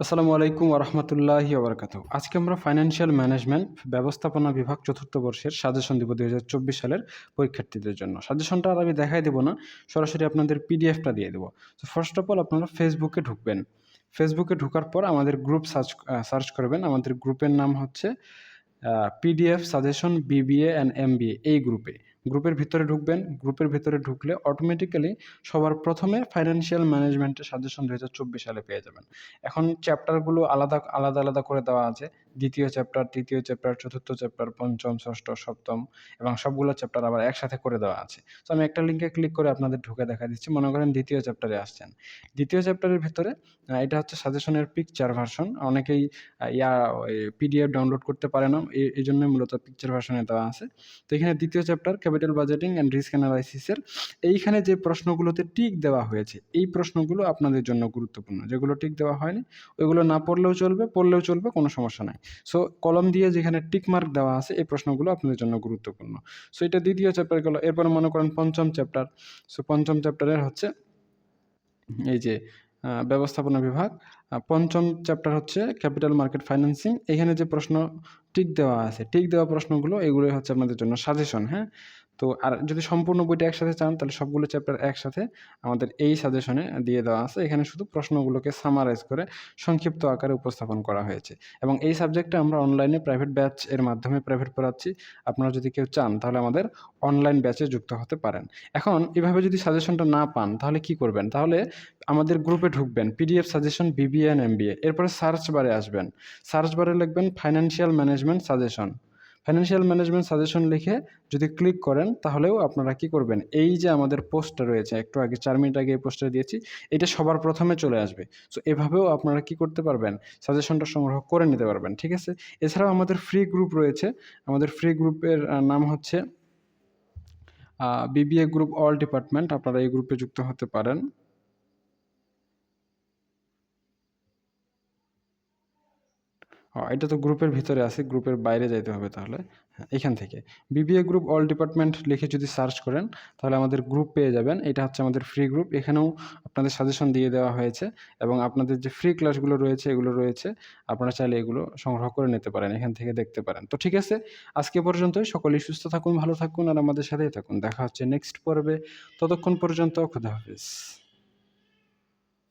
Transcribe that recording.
আসসালামু আলাইকুম রহমতুল্লাহি ওবরাকাত আজকে আমরা ফাইন্যান্সিয়াল ম্যানেজমেন্ট ব্যবস্থাপনা বিভাগ চতুর্থ বর্ষের সাজেশন দিব দুই সালের পরীক্ষার্থীদের জন্য। সাজেশনটা আর আমি দেখাই দেবো না, সরাসরি আপনাদের পিডিএফটা দিয়ে দেবো। তো ফার্স্ট অফ অল আপনারা ফেসবুকে ঢুকবেন। ফেসবুকে ঢোকার পর আমাদের গ্রুপ সার্চ সার্চ করবেন। আমাদের গ্রুপের নাম হচ্ছে PDF suggestion BBA and MBA এই গ্রুপে গ্রুপের ভিতরে ঢুকবেন। গ্রুপের ভিতরে ঢুকলে অটোমেটিক্যালি সবার প্রথমে ফাইন্যান্সিয়াল ম্যানেজমেন্টের সাজেশন দু হাজার চব্বিশ সালে পেয়ে যাবেন। এখন চ্যাপ্টারগুলো আলাদা আলাদা আলাদা করে দেওয়া আছে। দ্বিতীয় চ্যাপ্টার তৃতীয় চ্যাপ্টার চতুর্থ চ্যাপ্টার পঞ্চম, ষষ্ঠ, সপ্তম এবং সবগুলো চ্যাপ্টার আবার একসাথে করে দেওয়া আছে। তো আমি একটা লিঙ্কে ক্লিক করে আপনাদের ঢুকে দেখা দিচ্ছি। মনে করেন দ্বিতীয় চ্যাপ্টারে আসছেন। দ্বিতীয় চ্যাপ্টারের ভিতরে এটা হচ্ছে সাজেশনের পিকচার ভার্সন অনেকেই ইয়া পিডিএফ ডাউনলোড করতে পারে না। এই জন্য মূলত পিকচার ভার্সনে দেওয়া আছে। তো এখানে দ্বিতীয় chapter capital budgeting and risk অ্যানালাইসিসের এইখানে যে প্রশ্নগুলোতে টিক দেওয়া হয়েছে, এই প্রশ্নগুলো আপনাদের জন্য গুরুত্বপূর্ণ। যেগুলো টিক দেওয়া হয়নি, ওইগুলো না পড়লেও চলবে পড়লেও চলবে, কোনো সমস্যা নাই। সো কলম দিয়ে যেখানে টিক মার্ক দেওয়া আছে, এই প্রশ্নগুলো আপনাদের জন্য গুরুত্বপূর্ণ। সো এটা দ্বিতীয় চ্যাপ্টার গেল। এরপরে মনে করেন পঞ্চম চ্যাপ্টার সো পঞ্চম চ্যাপ্টারের হচ্ছে, এই যে ব্যবস্থাপনা বিভাগ। পঞ্চম চ্যাপ্টার হচ্ছে ক্যাপিটাল মার্কেট ফাইন্যান্সিং এখানে যে প্রশ্ন টিক দেওয়া আছে টিক দেওয়া প্রশ্নগুলো, এগুলোই হচ্ছে আপনাদের জন্য সাজেশন হ্যাঁ? তো আর যদি সম্পূর্ণ বইটা একসাথে চান, তাহলে সবগুলো চ্যাপ্টার একসাথে আমাদের এই সাজেশনে দিয়ে দেওয়া আছে। এখানে শুধু প্রশ্নগুলোকে সামারাইজ করে সংক্ষিপ্ত আকারে উপস্থাপন করা হয়েছে। এবং এই সাবজেক্টটা আমরা অনলাইনে প্রাইভেট ব্যাচ এর মাধ্যমে প্রাইভেট পড়াচ্ছি। আপনারা যদি কেউ চান, তাহলে আমাদের অনলাইন ব্যাচে যুক্ত হতে পারেন। এখন, এভাবে যদি সাজেশনটা না পান, তাহলে কি করবেন? তাহলে আমাদের গ্রুপে ঢুকবেন PDF suggestion BBA and MBA এরপরে সার্চ বারে আসবেন। সার্চ বারে লিখবেন financial management suggestion financial management suggestion লিখে যদি ক্লিক করেন, তাহলেও আপনারা কি করবেন? এই যে আমাদের পোস্টটা রয়েছে, একটু আগে চার মিনিট আগে এই পোস্টটা দিয়েছি, এটা সবার প্রথমে চলে আসবে। সো এভাবেও আপনারা কি করতে পারবেন? সাজেশনটা সংগ্রহ করে নিতে পারবেন, ঠিক আছে? এছাড়াও আমাদের ফ্রি গ্রুপ রয়েছে। আমাদের ফ্রি গ্রুপের নাম হচ্ছে বিবিএ গ্রুপ অল ডিপার্টমেন্ট আপনারা এই গ্রুপে যুক্ত হতে পারেন। এটা তো গ্রুপের ভিতরে আছে, গ্রুপের বাইরে যাইতে হবে তাহলে। হ্যাঁ এখান থেকে। বিবিএ গ্রুপ অল ডিপার্টমেন্ট লিখে যদি সার্চ করেন, তাহলে আমাদের গ্রুপ পেয়ে যাবেন। এটা হচ্ছে আমাদের ফ্রি গ্রুপ এখানেও আপনাদের সাজেশন দিয়ে দেওয়া হয়েছে এবং আপনাদের যে ফ্রি ক্লাসগুলো রয়েছে, এগুলো রয়েছে। আপনারা চাইলে এগুলো সংগ্রহ করে নিতে পারেন, এখান থেকে দেখতে পারেন। তো ঠিক আছে, আজকে পর্যন্তই। সকলেই সুস্থ থাকুন, ভালো থাকুন, আর আমাদের সাথেই থাকুন। দেখা হচ্ছে নেক্সট পর্বে। ততক্ষণ পর্যন্ত খুদা হাফিজ।